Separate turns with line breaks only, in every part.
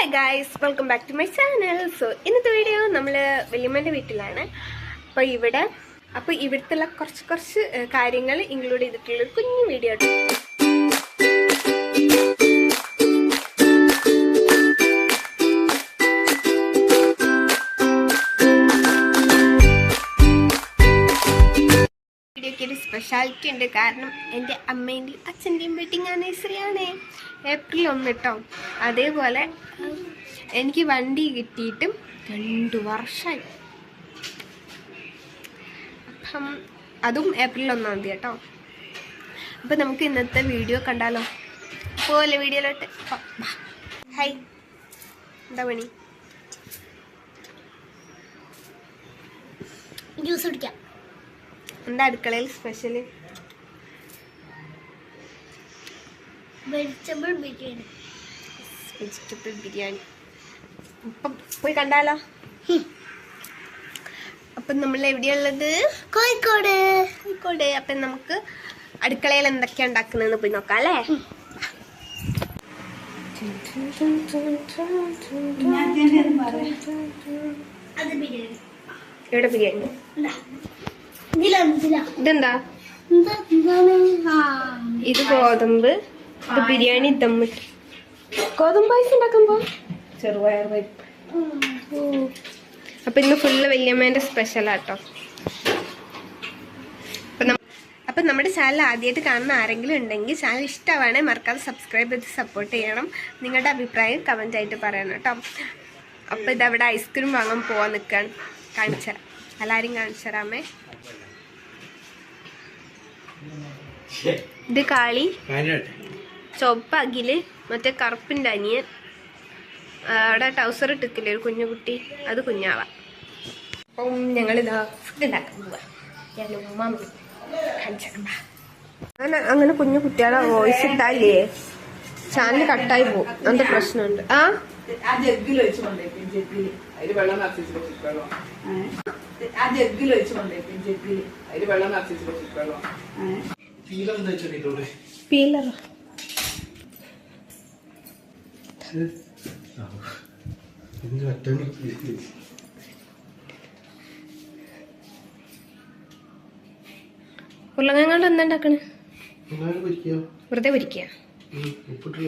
Hi guys welcome back to my channel so ഇന്നത്തെ video നമ്മൾ വലിയമ്മന്റെ വീട്ടിലാണ്. അപ്പോൾ ഇവിടെ അപ്പോൾ ഇവിടുത്തെ കുറച്ച് കുറച്ച് കാര്യങ്ങൾ ഇൻക്ലൂഡ് ചെയ്തിട്ടുള്ള ഒരു കുഞ്ഞു വീഡിയോ ആണ് സ്പെഷ്യാലിറ്റി ഉണ്ട്. കാരണം എന്റെ അമ്മേന്റെയും അച്ഛന്റെയും വെഡിങ് ആനിവേഴ്സറി ആണ്. ഏപ്രിൽ ഒന്ന് കേട്ടോ. അതേപോലെ എനിക്ക് വണ്ടി കിട്ടിയിട്ടും രണ്ട് വർഷമായി. അപ്പം അതും ഏപ്രിൽ ഒന്നാം തീയതി കേട്ടോ. അപ്പം നമുക്ക് ഇന്നത്തെ വീഡിയോ കണ്ടാലോ? പോലെ വീഡിയോയിലോട്ട്? ഹൈ എന്താ പണി?
ജ്യൂസ് കുടിക്കാം.
എന്താ അടുക്കളയിൽ special
vegetable biryani
vegetable biryani അപ്പം പോയി കണ്ടാലോ? അപ്പം നമ്മൾ എവിടെയുള്ളത്?
കോഴിക്കോട്.
കോഴിക്കോട്. അപ്പം നമുക്ക് അടുക്കളയിൽ എന്തൊക്കെയാ ഉണ്ടാക്കുന്നതെന്ന് പോയി നോക്കാം അല്ലേ? ഇവിടെ ബിരിയാണി. ഇതെന്താ. ഇത് ഗോതമ്പ് ഇത് ബിരിയാണി ദമ്മിട്ട് ഗോതമ്പ് പായസം ഉണ്ടാക്കുമ്പോ?
ചെറുപയർ
ഉം.
അപ്പൊ ഇന്ന് ഫുള്ള് വല്യമ്മേന്റെ സ്പെഷ്യൽ ആട്ടോ. അപ്പൊ നമ്മുടെ ചാനൽ ആദ്യമായിട്ട് കാണുന്ന ആരെങ്കിലും ഉണ്ടെങ്കിൽ ചാനൽ ഇഷ്ടമാണെങ്കിൽ മറക്കാതെ സബ്സ്ക്രൈബ് ചെയ്ത് സപ്പോർട്ട് ചെയ്യണം. നിങ്ങളുടെ അഭിപ്രായം കമന്റ് ആയിട്ട് പറയണം കേട്ടോ. അപ്പൊ ഇതവിടെ ഐസ്ക്രീം വാങ്ങാൻ പോവാൻ തരാം എല്ലാവരും എല്ലാരും കാണിച്ചുതരാമേ ഇത് കാളി ചുവപ്പ് അഖിൽ മറ്റേ കറുപ്പിന്റെ അനിയൻ. അവിടെ ടൗസർ ഇട്ടിക്കില്ലേ ഒരു കുഞ്ഞു കുട്ടി അത് കുഞ്ഞാവ. അപ്പം ഞങ്ങളിതാ ഫുഡ് ഉണ്ടാക്കാൻ പോവാ. ഞാൻ ഉമ്മ അങ്ങനെ അങ്ങനെ കുഞ്ഞു കുട്ടികളെ വോയിസ് ഇട്ടാലേ ചാനൽ കട്ടായി പോകും അങ്ങനത്തെ പ്രശ്നമുണ്ട്. ആ?
ആ ജഗ്ഗിൽ വെച്ച് കൊണ്ടേക്കും ജഗ്ഗിൽ. അതിൽ വെള്ളം നിറച്ചിട്ട് വെച്ചിട്ടുള്ളൂ
പീലർ.
ഇതിന്റെ അറ്റം
ഉരുളങ്ങ കൊണ്ട് എന്താ ഉണ്ടാക്കണേ? വെറുതെ പൊരിക്കുക
ഉം, ഉപ്പിട്ട്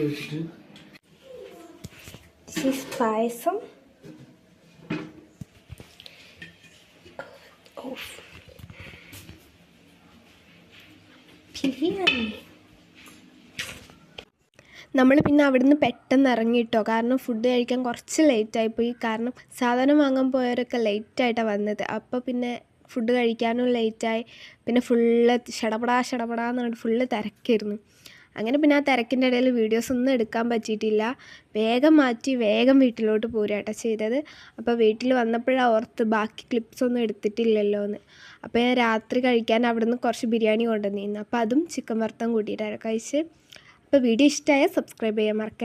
വെച്ചിട്ട്
നമ്മൾ പിന്നെ അവിടുന്ന് പെട്ടെന്ന് ഇറങ്ങിയിട്ടോ? കാരണം ഫുഡ് കഴിക്കാൻ കുറച്ച് ലേറ്റായിപ്പോയി കാരണം സാധനം വാങ്ങാൻ പോയവരൊക്കെ ലേറ്റായിട്ടാണ് വന്നത്. അപ്പോൾ പിന്നെ ഫുഡ് കഴിക്കാനും ലേറ്റായി പിന്നെ ഫുള്ള് ഷടപടാ ഷടപടാന്ന് പറഞ്ഞിട്ട് ഫുള്ള് തിരക്കായിരുന്നു. അങ്ങനെ പിന്നെ ആ തിരക്കിന്റെ ഇടയിൽ വീഡിയോസ് ഒന്നും എടുക്കാൻ പറ്റിയിട്ടില്ല. വേഗം മാറ്റി വേഗം വീട്ടിലോട്ട് പോരുകയാട്ടോ ചെയ്തത്. അപ്പോൾ വീട്ടിൽ വന്നപ്പോഴാണ് ഓർത്ത് ബാക്കി ക്ലിപ്സ് ഒന്നും എടുത്തിട്ടില്ലല്ലോ എന്ന് അപ്പോൾ ഞാൻ രാത്രി കഴിക്കാൻ അവിടെ നിന്ന് കുറച്ച് ബിരിയാണി കൊണ്ടുവന്നിരുന്നു. അപ്പോൾ അതും ചിക്കൻ വറുത്തം കൂട്ടിയിട്ടാണ് കഴിച്ച് അപ്പോൾ വീഡിയോ ഇഷ്ടമായ സബ്സ്ക്രൈബ് ചെയ്യാൻ മറക്കരുത്.